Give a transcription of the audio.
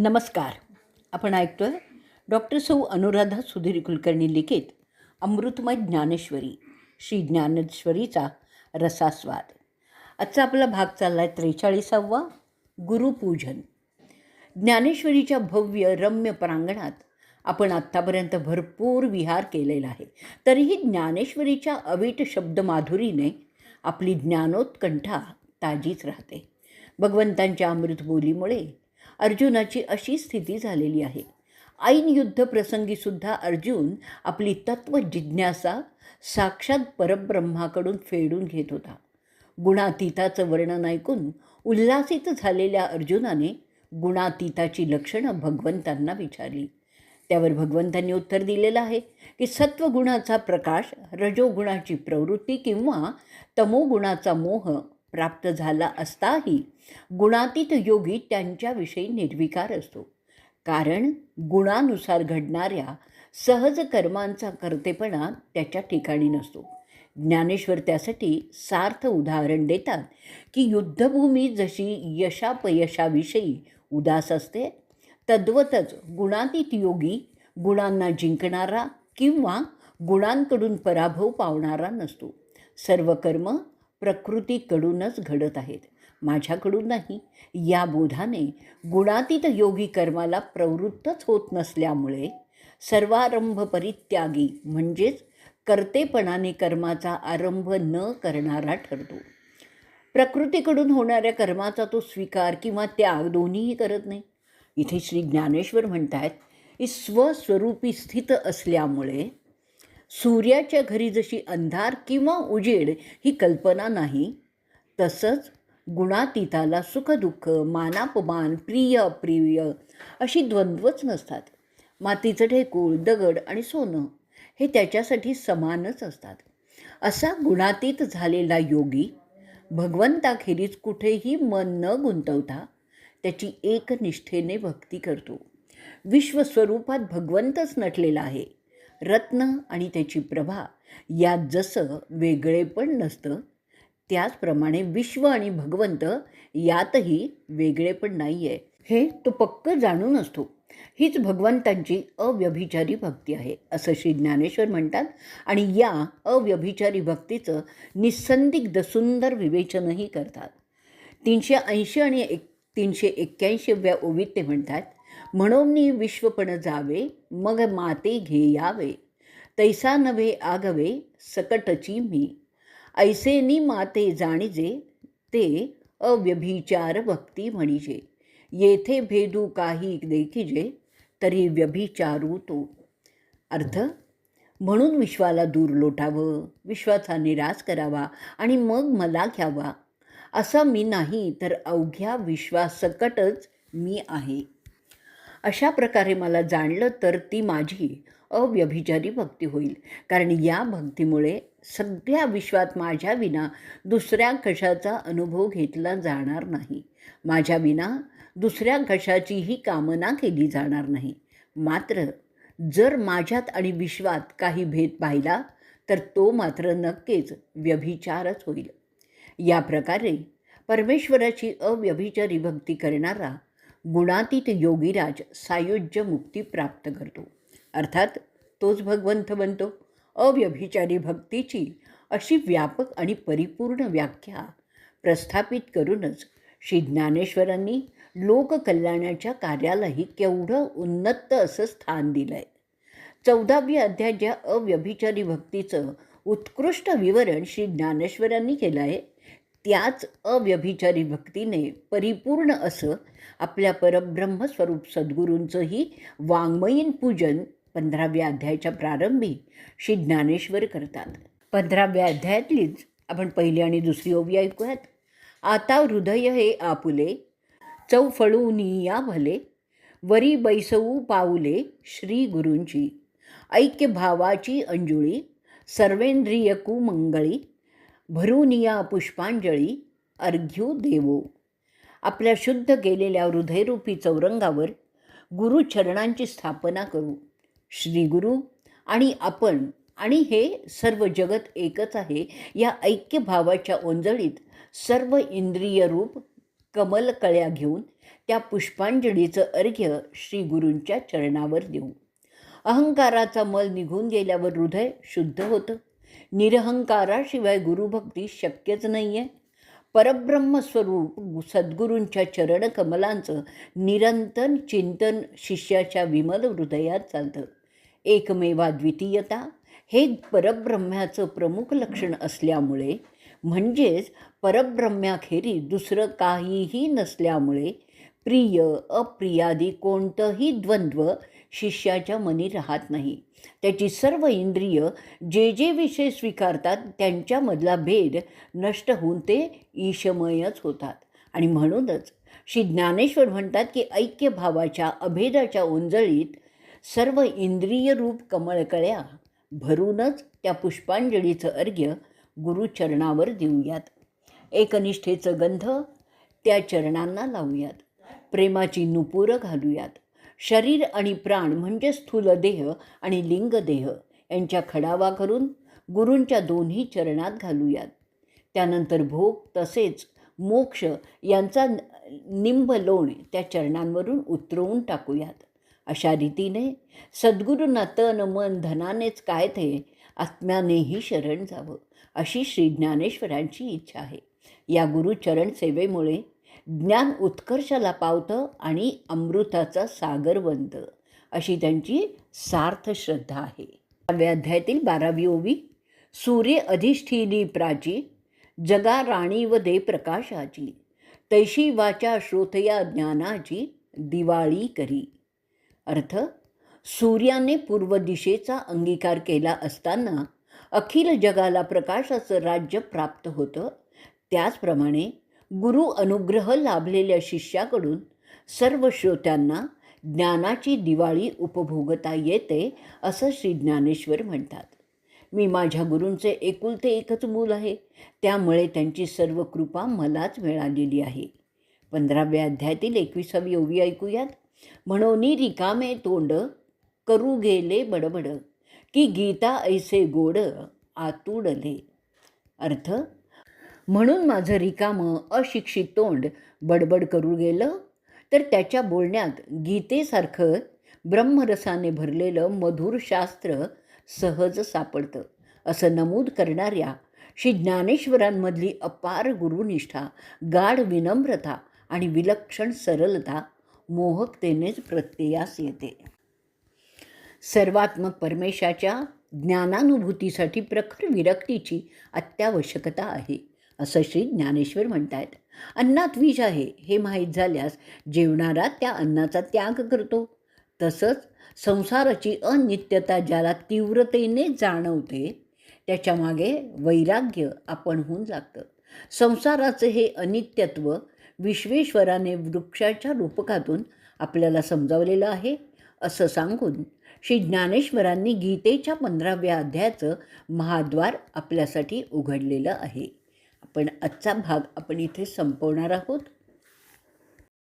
नमस्कार. आपण ऐकतोय डॉक्टर सौ अनुराधा सुधीर कुलकर्णी लिखित अमृतमय ज्ञानेश्वरी श्री ज्ञानेश्वरीचा रसास्वाद. आजचा आपला भाग चालला आहे त्रेचाळीसावा गुरुपूजन. ज्ञानेश्वरीच्या भव्य रम्य प्रांगणात आपण आत्तापर्यंत भरपूर विहार केलेला आहे. तरीही ज्ञानेश्वरीच्या अवीट शब्दमाधुरीने आपली ज्ञानोत्कंठा ताजीच राहते. भगवंतांच्या अमृतबोलीमुळे अर्जुनाची अशी स्थिती झालेली आहे. ऐन युद्ध प्रसंगीसुद्धा अर्जुन आपली तत्व जिज्ञासा साक्षात परब्रह्माकडून फेडून घेत होता. गुणातीताचं वर्णन ऐकून उल्हासित झालेल्या अर्जुनाने गुणातीताची लक्षणं भगवंतांना विचारली. त्यावर भगवंतांनी उत्तर दिलेलं आहे की सत्वगुणाचा प्रकाश रजोगुणाची प्रवृत्ती किंवा तमोगुणाचा मोह प्राप्त झाला असताही गुणातीत योगी त्यांच्याविषयी निर्विकार असतो. कारण गुणानुसार घडणाऱ्या सहज कर्मांचा कर्तेपणा त्याच्या ठिकाणी नसतो. ज्ञानेश्वर त्यासाठी सार्थ उदाहरण देतात की युद्धभूमी जशी यशापयशाविषयी उदास असते तद्वतच गुणातीत योगी गुणांना जिंकणारा किंवा गुणांकडून पराभव पावणारा नसतो. सर्व कर्म प्रकृतीकडूनच घडत आहेत. माझ्याकडून नाही या बोधाने गुणातीत योगी कर्माला प्रवृत्तच होत नसल्यामुळे सर्वारंभ परित्यागी म्हणजेच कर्तेपणाने कर्माचा आरंभ न करणारा ठरतो. प्रकृतीकडून होणाऱ्या कर्माचा तो स्वीकार किंवा त्याग दोन्हीही करत नाही. इथे श्री ज्ञानेश्वर म्हणत आहेत की स्वस्वरूपी स्थित असल्यामुळे सूर्याच्या घरी जशी अंधार किंवा उजेड ही कल्पना नाही तसंच गुणातीताला सुखदुःख मानापमान प्रिय अप्रिय अशी द्वंद्वच नसतात. मातीचं ढेकूळ दगड आणि सोनं हे त्याच्यासाठी समानच असतात. असा गुणातीत झालेला योगी भगवंताखेरीज कुठेही मन न गुंतवता त्याची एकनिष्ठेने भक्ती करतो. विश्वस्वरूपात भगवंतच नटलेला आहे. रत्न आणि त्याची प्रभा यात जसं वेगळेपण नसतं त्याचप्रमाणे विश्व आणि भगवंत यातही वेगळेपण नाही आहे हे तो पक्क जाणून असतो. हीच भगवंतांची अव्यभिचारी भक्ती आहे असं श्री ज्ञानेश्वर म्हणतात. आणि या अव्यभिचारी भक्तीचं निस्संदिग्ध सुंदर विवेचनही करतात. तीनशे ऐंशी आणि एक तीनशे एक्क्याऐंशीव्या ओवीत ते म्हणतात म्हणून विश्वपण जावे मग माते घेयावे तैसा नव्हे आगवे सकटची मी. ऐसेनी माते जाणीजे ते अव्यभिचार भक्ती म्हणिजे. येथे भेदू काही देखिजे तरी व्यभिचारू तो. अर्थ? म्हणून विश्वाला दूर लोटावं विश्वाचा निराश करावा आणि मग मला घ्यावा. असा मी नाही तर अवघ्या विश्वासकटच मी आहे. अशा प्रकारे मला जाणलं तर ती माझी अव्यभिचारी भक्ती होईल. कारण या भक्तीमुळे सगळ्या विश्वात माझ्या विना दुसऱ्या कशाचा अनुभव घेतला जाणार नाही. माझ्या विना दुसऱ्या कशाचीही कामना केली जाणार नाही. मात्र जर माझ्यात आणि विश्वात काही भेद पाहिला तर तो मात्र नक्कीच व्यभिचारच होईल. या प्रकारे परमेश्वराची अव्यभिचारी भक्ती करणारा गुणातीत योगीराज सायुज्य मुक्ती प्राप्त करतो. अर्थात तोच भगवंत बनतो. अव्यभिचारी भक्तीची अशी व्यापक आणि परिपूर्ण व्याख्या प्रस्थापित करूनच श्री ज्ञानेश्वरांनी लोककल्याणाच्या कार्यालाही केवढं उन्नत असं स्थान दिलं आहे चौदावी अध्याय ज्या अव्यभिचारी भक्तीचं उत्कृष्ट विवरण श्री ज्ञानेश्वरांनी केलं आहे त्याच अव्यभिचारी भक्तीने परिपूर्ण असं आपल्या परब्रह्मस्वरूप सद्गुरूंचंही वाङ्मयीन पूजन पंधराव्या अध्यायाच्या प्रारंभी श्री ज्ञानेश्वर करतात. पंधराव्या अध्यायातलीच आपण पहिली आणि दुसरी ओवी ऐकूयात. आता हृदय हे आपुले चौफळूनिया भले वरी बैसवू पाऊले श्री गुरूंची ऐक्य भावाची अंजुळी मंगळी भरूनिया पुष्पांजळी अर्घ्यू देवो. आपल्या शुद्ध केलेल्या हृदयरूपी चौरंगावर गुरुचरणांची स्थापना करू. श्री गुरु आणि आपण आणि हे सर्व जगत एकच आहे या ऐक्यभावाच्या ओंजळीत सर्व इंद्रिय रूप कमलकळ्या घेऊन त्या पुष्पांजलीचं अर्घ्य श्री गुरूंच्या चरणावर देऊ. अहंकाराचा मल निघून गेल्यावर हृदय शुद्ध होतं. निरहंकाराशिवाय गुरुभक्ती शक्यच नाही आहे परब्रह्मस्वरूप सद्गुरूंच्या चरणकमलांचं निरंतर चिंतन शिष्याच्या विमल हृदयात चालतं. एकमेवा द्वितीयता हे परब्रह्म्याचं प्रमुख लक्षण असल्यामुळे म्हणजेच परब्रह्म्याखेरीज दुसरं काहीही नसल्यामुळे प्रिय अप्रियादी कोणतंही द्वंद्व शिष्याच्या मनी राहत नाही. त्याची सर्व इंद्रिय जे जे विषय स्वीकारतात त्यांच्यामधला भेद नष्ट होऊन ते ईशमयच होतात. आणि म्हणूनच श्री ज्ञानेश्वर म्हणतात की ऐक्यभावाच्या अभेदाच्या उंजळीत सर्व इंद्रियरूप कमळकळ्या भरूनच त्या पुष्पांजलीचं अर्घ्य गुरुचरणावर देऊयात. एकनिष्ठेचं गंध त्या चरणांना लावूयात. प्रेमाची नुपुरं घालूयात. शरीर आणि प्राण म्हणजे स्थूल देह आणि लिंगदेह यांच्या खडावा करून गुरूंच्या दोन्ही चरणात घालूयात. त्यानंतर भोग तसेच मोक्ष यांचा निंब लोण त्या चरणांवरून उतरवून टाकूयात. अशा रीतीने सद्गुरूंना तन मन धनानेच काय ते आत्म्यानेही शरण जावं अशी श्री ज्ञानेश्वरांची इच्छा आहे. या गुरुचरण सेवेमुळे ज्ञान उत्कर्षाला पावतं आणि अमृताचा सागर बनतं अशी त्यांची सार्थ श्रद्धा आहे. नवव्या अध्यायातील बारावी ओवी सूर्य अधिष्ठिली प्राची जगा राणी व दे प्रकाशाची तैशी वाचा श्रोतया ज्ञानाची दिवाळी करी. अर्थ सूर्याने पूर्व दिशेचा अंगीकार केला असताना अखिल जगाला प्रकाशाचं राज्य प्राप्त होतं. त्याचप्रमाणे गुरु अनुग्रह लाभलेल्या शिष्याकडून सर्व श्रोत्यांना ज्ञानाची दिवाळी उपभोगता येते असं श्री ज्ञानेश्वर म्हणतात. मी माझ्या गुरूंचे एकुलते एकच मूल आहे त्यामुळे त्यांची सर्व कृपा मलाच मिळालेली आहे. पंधराव्या अध्यायातील एकविसावी ओवी ऐकूयात. म्हणून रिकामे तोंड करू गेले बडबड की गीता ऐसे गोड आतुडले. अर्थ म्हणून माझं रिकामं अशिक्षित तोंड बडबड करू गेलं. तर त्याच्या बोलण्यात गीतेसारखं ब्रह्मरसाने भरलेलं मधुर शास्त्र सहज सापडतं. असं नमूद करणाऱ्या श्री ज्ञानेश्वरांमधली अपार गुरुनिष्ठा गाढ विनम्रता आणि विलक्षण सरलता मोहकतेनेच प्रत्ययास येते. सर्वात्मक परमेशाच्या ज्ञानानुभूतीसाठी प्रखर विरक्तीची अत्यावश्यकता आहे. असं श्री ज्ञानेश्वर म्हणतायत. अन्नात विष आहे हे माहीत झाल्यास जेवणारा त्या अन्नाचा त्याग करतो. तसंच संसाराची अनित्यता ज्याला तीव्रतेने जाणवते त्याच्यामागे वैराग्य आपण होऊन लागतं संसाराचं हे अनित्यत्व विश्वेश्वराने वृक्षाच्या रूपकातून आपल्याला समजावलेलं आहे. असं सांगून श्री ज्ञानेश्वरांनी गीतेच्या पंधराव्या अध्यायाचं महाद्वार आपल्यासाठी उघडलेलं आहे. पण आजचा भाग आपण इथे संपवणार आहोत.